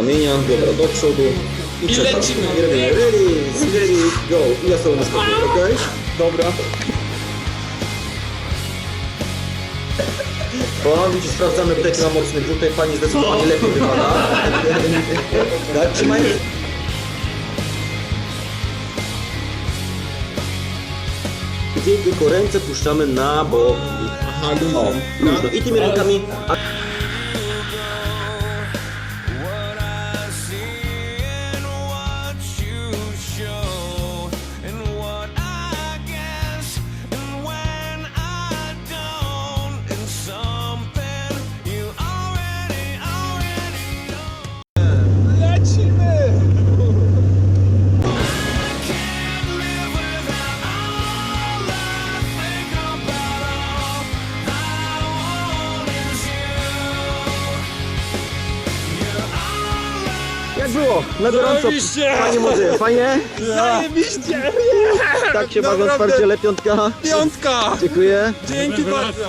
Ramienia, dobra, do przodu. I, I czekam. lecimy. Ready, ready, go. I ja sobie na skoku, okej? Dobra. Widzisz, sprawdzamy wdech na mocny brzuch, tutaj pani zdecydowanie lepiej wypada. tak, trzymaj. Gdzie tylko ręce puszczamy na boki. Aha, luźno. I tymi rękami... było? Na gorąco. Zajebiście! Fajnie może, fajnie? Zajebiście! Tak się bawią Naprawdę. twardziele, piątka. Piątka! Dziękuję. Dzięki bardzo!